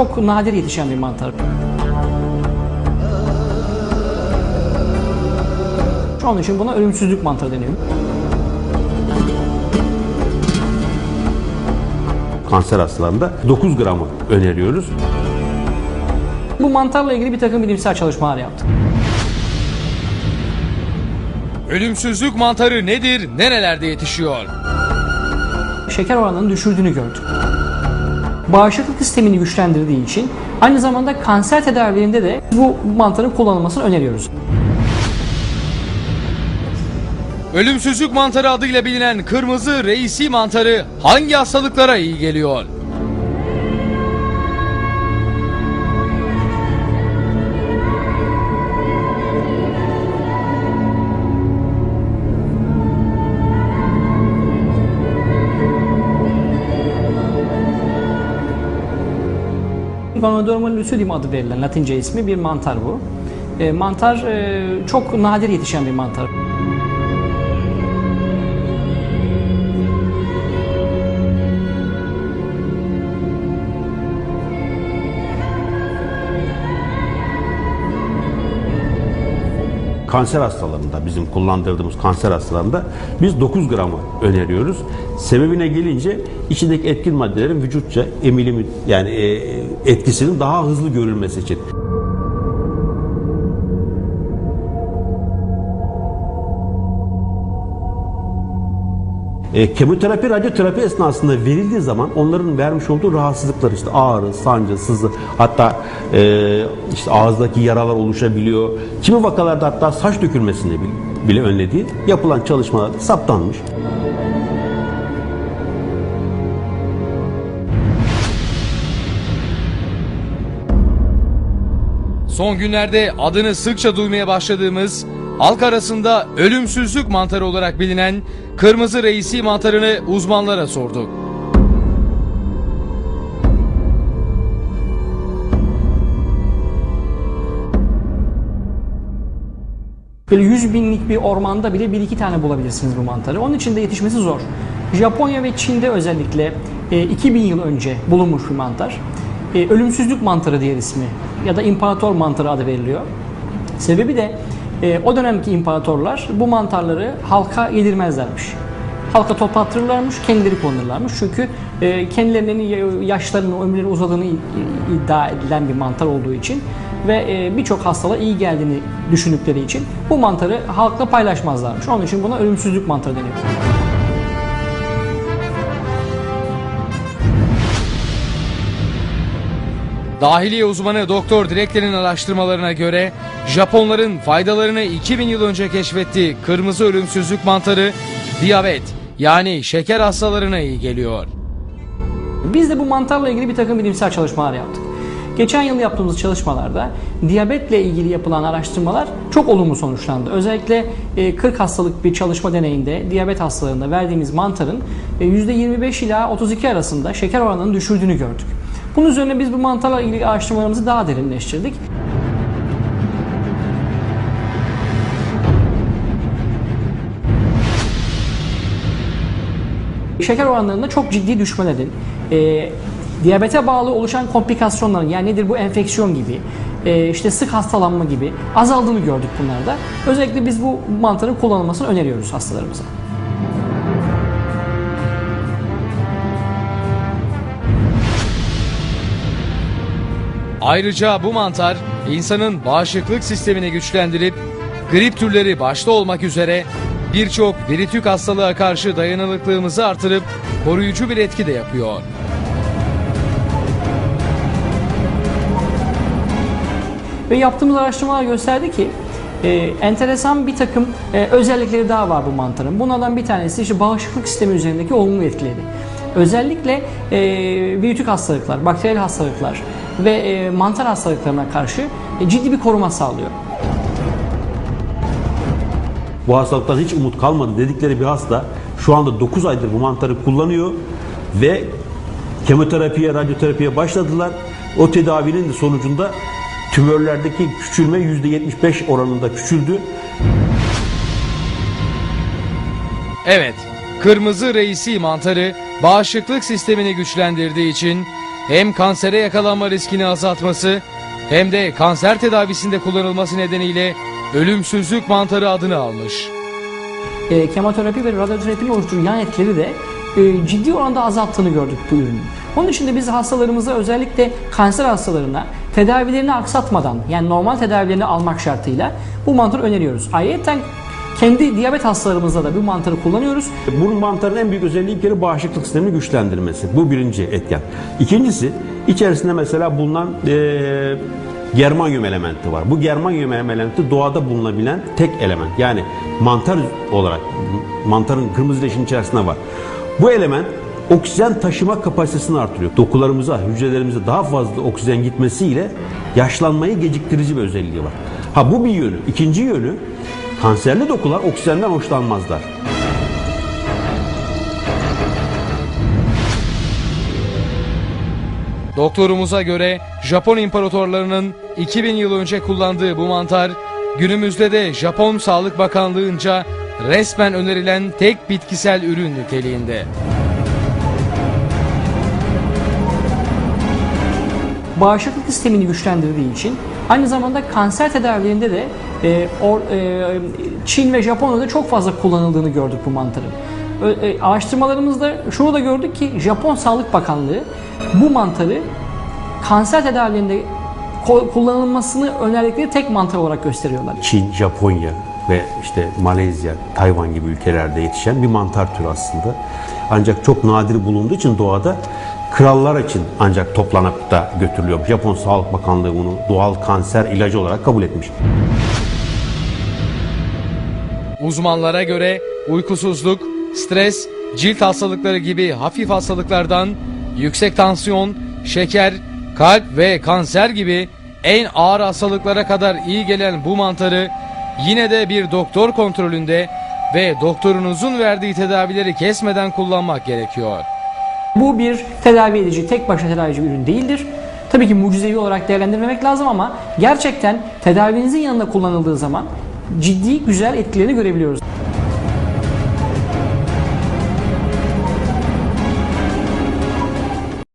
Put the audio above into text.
çok nadir yetişen bir mantar. Onun için buna ölümsüzlük mantarı deniyor. Kanser hastalarında 9 gramı öneriyoruz. Bu mantarla ilgili bir takım bilimsel çalışmalar yaptık. Ölümsüzlük mantarı nedir, nerelerde yetişiyor? Şeker oranını düşürdüğünü gördük. Bağışıklık sistemini güçlendirdiği için aynı zamanda kanser tedavilerinde de bu mantarın kullanılmasını öneriyoruz. Ölümsüzlük mantarı adıyla bilinen kırmızı reisi mantarı hangi hastalıklara iyi geliyor? Ganoderma lucidum adı verilen Latince ismi bir mantar bu. E, mantar e, çok nadir yetişen bir mantar. Kanser hastalarında bizim kullandırdığımız kanser hastalarında biz 9 gramı öneriyoruz. Sebebine gelince içindeki etkin maddelerin vücutça emilimi yani e, etkisinin daha hızlı görülmesi için. E, kemoterapi, radyoterapi esnasında verildiği zaman onların vermiş olduğu rahatsızlıklar işte ağrı, sancı, sızı hatta e, işte ağızdaki yaralar oluşabiliyor. Kimi vakalarda hatta saç dökülmesini bile, önlediği yapılan çalışmalar saptanmış. Son günlerde adını sıkça duymaya başladığımız, halk arasında ölümsüzlük mantarı olarak bilinen kırmızı reisi mantarını uzmanlara sorduk. Böyle 100 binlik bir ormanda bile bir iki tane bulabilirsiniz bu mantarı. Onun için de yetişmesi zor. Japonya ve Çin'de özellikle e, 2000 yıl önce bulunmuş bir mantar. E, ölümsüzlük mantarı diğer ismi ya da imparator mantarı adı veriliyor. Sebebi de e, o dönemki imparatorlar bu mantarları halka yedirmezlermiş. Halka toplattırırlarmış, kendileri kullanırlarmış. Çünkü e, kendilerinin yaşlarının, ömürlerinin uzadığını iddia edilen bir mantar olduğu için ve e, birçok hastalığa iyi geldiğini düşündükleri için bu mantarı halkla paylaşmazlarmış. Onun için buna ölümsüzlük mantarı deniyor. Dahiliye uzmanı Doktor Direkler'in araştırmalarına göre Japonların faydalarını 2000 yıl önce keşfettiği kırmızı ölümsüzlük mantarı diyabet yani şeker hastalarına iyi geliyor. Biz de bu mantarla ilgili bir takım bilimsel çalışmalar yaptık. Geçen yıl yaptığımız çalışmalarda diyabetle ilgili yapılan araştırmalar çok olumlu sonuçlandı. Özellikle e, 40 hastalık bir çalışma deneyinde diyabet hastalarında verdiğimiz mantarın e, %25 ila 32 arasında şeker oranını düşürdüğünü gördük. Bunun üzerine biz bu mantarla ilgili araştırmalarımızı daha derinleştirdik. Şeker oranlarında çok ciddi düşmelerin, e, diyabete bağlı oluşan komplikasyonların yani nedir bu enfeksiyon gibi, e, işte sık hastalanma gibi azaldığını gördük bunlarda. Özellikle biz bu mantarın kullanılmasını öneriyoruz hastalarımıza. Ayrıca bu mantar insanın bağışıklık sistemini güçlendirip grip türleri başta olmak üzere birçok viritük hastalığa karşı dayanıklılığımızı artırıp koruyucu bir etki de yapıyor. Ve yaptığımız araştırmalar gösterdi ki e, enteresan bir takım e, özellikleri daha var bu mantarın. Bunlardan bir tanesi işte bağışıklık sistemi üzerindeki olumlu etkileri. Özellikle e, virütük hastalıklar, bakteriyel hastalıklar ve e, mantar hastalıklarına karşı e, ciddi bir koruma sağlıyor. Bu hastalıktan hiç umut kalmadı dedikleri bir hasta şu anda 9 aydır bu mantarı kullanıyor ve kemoterapiye, radyoterapiye başladılar. O tedavinin de sonucunda tümörlerdeki küçülme %75 oranında küçüldü. Evet, kırmızı reisi mantarı bağışıklık sistemini güçlendirdiği için hem kansere yakalanma riskini azaltması hem de kanser tedavisinde kullanılması nedeniyle ölümsüzlük mantarı adını almış. e, kemoterapi ve radyoterapinin oluşturduğu yan etkileri de e, ciddi oranda azalttığını gördük bu ürünün. Onun için de biz hastalarımıza özellikle kanser hastalarına tedavilerini aksatmadan yani normal tedavilerini almak şartıyla bu mantarı öneriyoruz. Ayrıca kendi diyabet hastalarımızda da bu mantarı kullanıyoruz. Bu mantarın en büyük özelliği bir kere bağışıklık sistemini güçlendirmesi. Bu birinci etken. İkincisi içerisinde mesela bulunan eee germanyum elementi var. Bu germanyum elementi doğada bulunabilen tek element. Yani mantar olarak mantarın kırmızı leşin içerisinde var. Bu element oksijen taşıma kapasitesini artırıyor. Dokularımıza, hücrelerimize daha fazla oksijen gitmesiyle yaşlanmayı geciktirici bir özelliği var. Ha bu bir yönü. İkinci yönü kanserli dokular oksijenden hoşlanmazlar. Doktorumuza göre Japon imparatorlarının 2000 yıl önce kullandığı bu mantar günümüzde de Japon Sağlık Bakanlığı'nca resmen önerilen tek bitkisel ürün niteliğinde. bağışıklık sistemini güçlendirdiği için aynı zamanda kanser tedavilerinde de e, or, e, Çin ve Japonya'da çok fazla kullanıldığını gördük bu mantarın. E, araştırmalarımızda şunu da gördük ki Japon Sağlık Bakanlığı bu mantarı kanser tedavilerinde kullanılmasını önerdikleri tek mantar olarak gösteriyorlar. Çin, Japonya ve işte Malezya, Tayvan gibi ülkelerde yetişen bir mantar türü aslında. Ancak çok nadir bulunduğu için doğada krallar için ancak toplanıp da götürülüyor. Japon Sağlık Bakanlığı bunu doğal kanser ilacı olarak kabul etmiş. Uzmanlara göre uykusuzluk, stres, cilt hastalıkları gibi hafif hastalıklardan yüksek tansiyon, şeker, kalp ve kanser gibi en ağır hastalıklara kadar iyi gelen bu mantarı yine de bir doktor kontrolünde ve doktorunuzun verdiği tedavileri kesmeden kullanmak gerekiyor. Bu bir tedavi edici, tek başına tedavi edici bir ürün değildir. Tabii ki mucizevi olarak değerlendirmemek lazım ama gerçekten tedavinizin yanında kullanıldığı zaman ciddi güzel etkilerini görebiliyoruz.